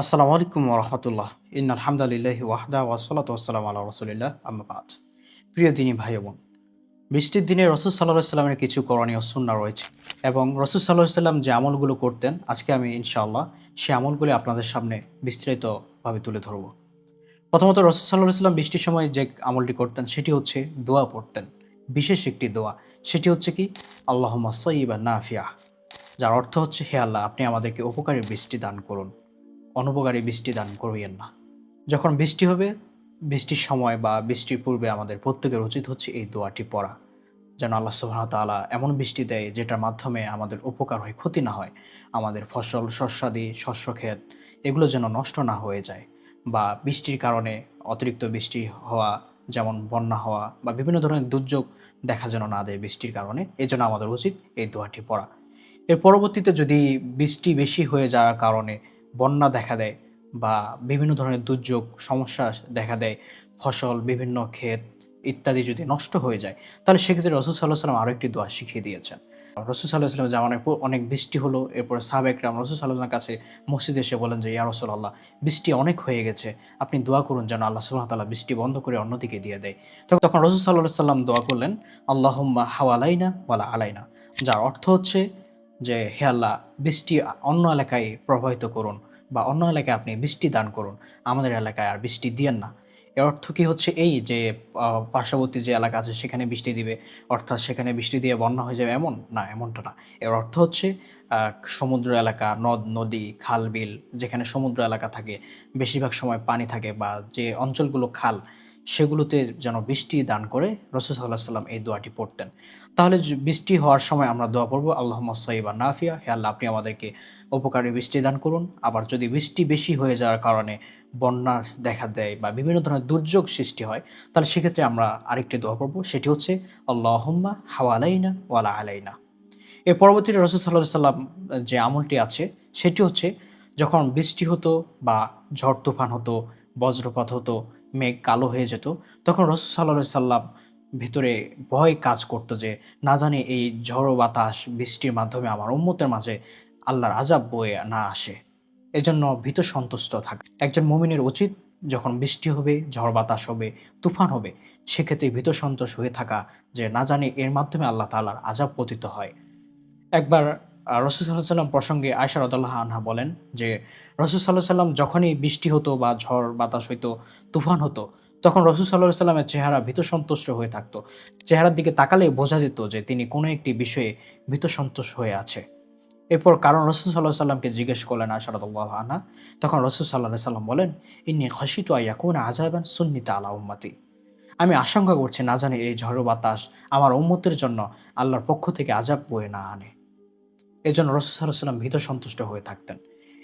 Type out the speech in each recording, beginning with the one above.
আসসালামু আলাইকুম রহমতুল্লাহ ইন আলহামদুলিল্লাহ ওয়াহদা ওয়াসলাত ওয়াসালাম আল্লাহ রসুলিল্লাহ আম্মাবাদ প্রিয় দিনী ভাই বোন, বৃষ্টির দিনে রসুল সাল্লাহ সাল্লামের কিছু করণীয় সুন্না রয়েছে এবং রসুল সাল্লাহ সাল্লাম যে আমলগুলো করতেন, আজকে আমি ইনশাআল্লাহ সে আমলগুলি আপনাদের সামনে বিস্তারিতভাবে তুলে ধরব। প্রথমত রসুল সাল্লাহ সাল্লাম বৃষ্টির সময় যে আমলটি করতেন, সেটি হচ্ছে দোয়া পড়তেন। বিশেষ একটি দোয়া, সেটি হচ্ছে কি? আল্লাহ সঈবা নাফিয়া, যার অর্থ হচ্ছে, হে আল্লাহ, আপনি আমাদেরকে উপকারী বৃষ্টি দান করুন। অনুপকারী বৃষ্টি দান করিয়েন না। যখন বৃষ্টি হবে, বৃষ্টির সময় বা বৃষ্টির পূর্বে আমাদের প্রত্যেকের উচিত হচ্ছে এই দোয়াটি পড়া। যেন আল্লাহ সুবাহ তাআলা এমন বৃষ্টি দেয় যেটার মাধ্যমে আমাদের উপকার হয়, ক্ষতি না হয়। আমাদের ফসল শস্যাদি শস্য ক্ষেত, এগুলো যেন নষ্ট না হয়ে যায় বা বৃষ্টির কারণে অতিরিক্ত বৃষ্টি হওয়া, যেমন বন্যা হওয়া বা বিভিন্ন ধরনের দুর্যোগ দেখা যেন না দেয় বৃষ্টির কারণে এজন্য আমাদের উচিত এই দোয়াটি পড়া। এর পরবর্তীতে যদি বৃষ্টি বেশি হয়ে যাওয়ার কারণে বন্যা দেখা দেয় বা বিভিন্ন ধরনের দুর্যোগ, সমস্যা দেখা দেয়, ফসল, বিভিন্ন ক্ষেত ইত্যাদি যদি নষ্ট হয়ে যায়, তাহলে সেক্ষেত্রে রসুল সাল্লাহ সাল্লাম আরও একটি দোয়া শিখিয়ে দিয়েছেন। রসুল সাল্লাহ সাল্লাম জামানের পর অনেক বৃষ্টি হলো, এরপর সাহাবেকরাম রসুল সাল্লাহার কাছে মসজিদে এসে বলেন যে, ইয়া রসুল আল্লাহ বৃষ্টি অনেক হয়ে গেছে, আপনি দোয়া করুন যেন আল্লাহ সুল্লাহ তাল্লাহ বৃষ্টি বন্ধ করে অন্যদিকে দিয়ে দেয়। তখন রসুল সাল্লাহ সাল্লাম দোয়া করলেন, আল্লাহম্মা হাওয়ালাইনা ওয়ালা আলাইনা, যার অর্থ হচ্ছে যে, হে আল্লাহ, বৃষ্টি অন্য এলাকায় প্রবাহিত করুন বা অন্য এলাকায় আপনি বৃষ্টি দান করুন। আমাদের এলাকায় আর বৃষ্টি দিয়েন না। এর অর্থ কি হচ্ছে এই যে পার্শ্ববর্তী যে এলাকা আছে সেখানে বৃষ্টি দিবে, অর্থাৎ সেখানে বৃষ্টি দিয়ে বন্যা হয়ে যাবে এমন? না, এমনটা না। এর অর্থ হচ্ছে সমুদ্র এলাকা, নদ, নদী, খাল, বিল, যেখানে সমুদ্র এলাকা থাকে, বেশিরভাগ সময় পানি থাকে বা যে অঞ্চলগুলো খাল সেগুলোতে যেন বৃষ্টি দান করে রসুল সাল্লাহ সাল্লাম এই দোয়াটি পড়তেন। তাহলে বৃষ্টি হওয়ার সময় আমরা দোয়া পড়ব আল্লাহ সাইবা নাফিয়া হে আল্লাহ, আপনি আমাদেরকে উপকারী বৃষ্টি দান করুন। আবার যদি বৃষ্টি বেশি হয়ে যাওয়ার কারণে বন্যা দেখা দেয় বা বিভিন্ন ধরনের দুর্যোগ সৃষ্টি হয়, তাহলে সেক্ষেত্রে আমরা আরেকটি দোয়া পড়ব, সেটি হচ্ছে আল্লাহ আল্লাহম্মা হাওয়া আলাইনা ওয়ালা আলাইনা এর পরবর্তীতে রসুল সাল্লাহ সাল্লাম যে আমলটি আছে, সেটি হচ্ছে, যখন বৃষ্টি হতো বা ঝড় তুফান হতো বজ্রপাত হতো, মেঘ কালো হয়ে যেত, তখন রসুল সাল্লাহ সাল্লাম ভিতরে ভয় কাজ করতো যে, না জানি এই ঝড় বাতাস, বৃষ্টির মাধ্যমে আমার উম্মতের মাঝে আল্লাহর আজাব বয়ে না আসে। এজন্য ভীত সন্তুষ্ট থাকে। একজন মুমিনের উচিত যখন বৃষ্টি হবে, ঝড় বাতাস হবে, তুফান হবে, সেক্ষেত্রে ভীত সন্তোষ হয়ে থাকা যে, না জানি এর মাধ্যমে আল্লাহ তাআলার আজাব পতিত হয়। একবার রসুল সাল্লাহ সাল্লাম প্রসঙ্গে আয়সা রদাল্লাহ আনহা বলেন যে রসুল সাল্লাহ সাল্লাম যখনই বৃষ্টি হতো বা ঝড়, বাতাস হইতো, তুফান হতো, তখন রসুল সাল্লাহ সাল্লামের চেহারা ভীত সন্তুষ্ট হয়ে থাকতো। চেহারার দিকে তাকালে বোঝা যেত যে তিনি কোনো একটি বিষয়ে ভীত সন্তোষ হয়ে আছে। এরপর কারণ রসুল সাল্লাহ সাল্লামকে জিজ্ঞেস করলেন আশারদুল্লাহ আনহা, তখন রসুল সাল্লাহ সাল্লাম বলেন, ইন্নি খসিত আইয়া কোন আজাবান সুন্নিতা আলা উম্মাতি। আমি আশঙ্কা করছি না জানি এই ঝড় বাতাস আমার উম্মতের জন্য আল্লাহর পক্ষ থেকে আজাব বয়ে না আনে। এজন্য রসুল সাল্লাহ সাল্লাম ভীত সন্তুষ্ট হয়ে থাকতেন।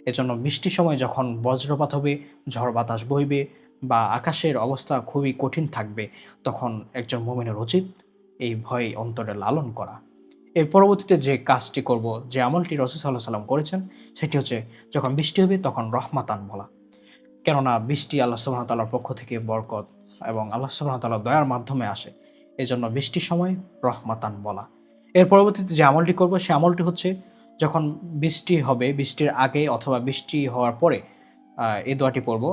এজন্য বৃষ্টির সময় যখন বজ্রপাত হবে, ঝড় বাতাস বইবে বা আকাশের অবস্থা খুবই কঠিন থাকবে, তখন একজন মোমিনের উচিত এই ভয় অন্তরে লালন করা। এর পরবর্তীতে যে কাজটি করব, যে আমলটি রসুল সাল্লাহ সাল্লাম করেছেন, সেটি হচ্ছে যখন বৃষ্টি হবে, তখন রহমাতান বলা। কেননা বৃষ্টি আল্লাহ সুবাহ তাল্লার পক্ষ থেকে বরকত এবং আল্লাহ সুবাহ তাল্লাহ দয়ার মাধ্যমে আসে। এজন্য বৃষ্টির সময় রহমাতান বলা। এর পরবর্তীতে যে আমলটি করব, সে আমলটি হচ্ছে যখন বৃষ্টি হবে, বৃষ্টির আগে অথবা বৃষ্টি হওয়ার পরে এই দোয়াটি পড়ব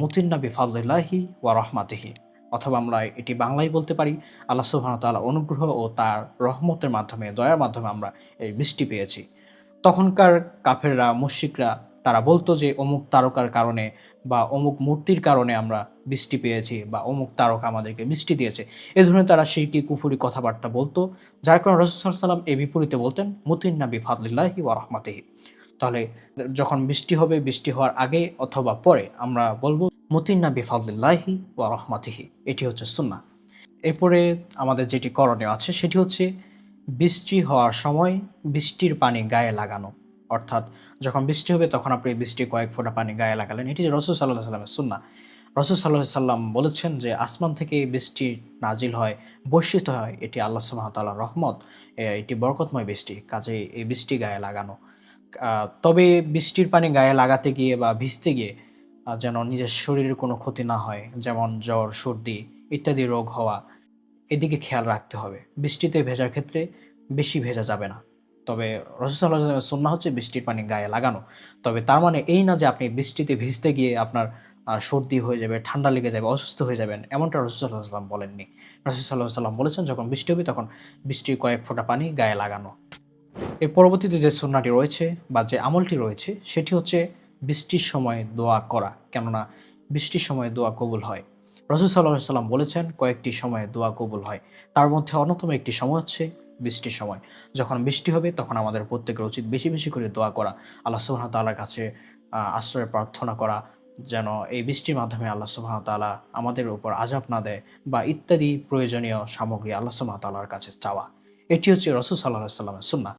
মুতিন্না বিফাল্লাহি ওয়া রহমাতিহি অথবা আমরা এটি বাংলায় বলতে পারি, আল্লাহ তাআলা অনুগ্রহ ও তার রহমতের মাধ্যমে, দয়ার মাধ্যমে আমরা এই বৃষ্টি পেয়েছি। তখনকার কাফেররা, মুশরিকরা তারা বলতো যে অমুক তারকার কারণে বা অমুক মূর্তির কারণে আমরা বৃষ্টি পেয়েছি বা অমুক তারকা আমাদেরকে বৃষ্টি দিয়েছে। এ ধরনের তারা সেইটি কুফুরি কথাবার্তা বলতো, যার কারণে রসুল সাল্লাম এ বিপরীতে বলতেন মুতিন্না বিফাদুল্লাহি ওয়া রহমাতিহি। তাহলে যখন বৃষ্টি হবে, বৃষ্টি হওয়ার আগে অথবা পরে আমরা বলব মুতিন্না বিফাদুল্লাহি ওয়া রহমাতিহি। এটি হচ্ছে সুন্না এরপরে আমাদের যেটি করণীয় আছে, সেটি হচ্ছে বৃষ্টি হওয়ার সময় বৃষ্টির পানি গায়ে লাগানো। অর্থাৎ যখন বৃষ্টি হবে তখন আপনি বৃষ্টি কয়েক ফোঁটা পানি গায়ে লাগালেন। এটি রসুল সাল্লাহ সাল্লামের সুন্না রসুল সাল্লাহ সাল্লাম বলেছেন যে আসমান থেকে বৃষ্টি নাজিল হয়, বর্ষিত হয়, এটি আল্লাহ সুবাহতাল্লাহ রহমত এটি বরকতময় বৃষ্টি কাজে এই বৃষ্টি গায়ে লাগানো। তবে বৃষ্টির পানি গায়ে লাগাতে গিয়ে বা ভিজতে গিয়ে যেন নিজের শরীরের কোনো ক্ষতি না হয়, যেমন জ্বর, সর্দি ইত্যাদি রোগ হওয়া, এদিকে খেয়াল রাখতে হবে। বৃষ্টিতে ভেজার ক্ষেত্রে বেশি ভেজা যাবে না। তবে রসুসাল্লাহ সন্না হচ্ছে বৃষ্টির পানি গায়ে লাগানো। তবে তার মানে এই না যে আপনি বৃষ্টিতে ভিজতে গিয়ে আপনার সর্দি হয়ে যাবে, ঠান্ডা লেগে যাবে, অসুস্থ হয়ে যাবেন, এমনটা রসুসাল্লাহ সাল্লাম বলেননি। রসুসাল্লাহ সাল্লাম বলেছেন, যখন বৃষ্টি হবে তখন বৃষ্টির কয়েক ফোঁটা পানি গায়ে লাগানো। এর পরবর্তীতে যে সুন্নাটি রয়েছে বা যে আমলটি রয়েছে, সেটি হচ্ছে বৃষ্টির সময় দোয়া করা, কেননা বৃষ্টির সময় দোয়া কবুল হয়। রসুল সাল্লাহ সাল্লাম বলেছেন, কয়েকটি সময়ে দোয়া কবুল হয়। তার মধ্যে অন্যতম একটি সময় হচ্ছে বৃষ্টির সময়। যখন বৃষ্টি হবে, তখন আমাদের প্রত্যেকের উচিত বেশি বেশি করে দোয়া করা, আল্লাহ সুবাহ তাল্লার কাছে আশ্রয় প্রার্থনা করা, যেন এই বৃষ্টির মাধ্যমে আল্লাহ সুবাহ তালা আমাদের উপর আজাব না দেয় বা ইত্যাদি প্রয়োজনীয় সামগ্রী আল্লাহ সুবাহ তাল্লার কাছে চাওয়া। এটি হচ্ছে রসুল সাল্লাহ সাল্লামের সুন্না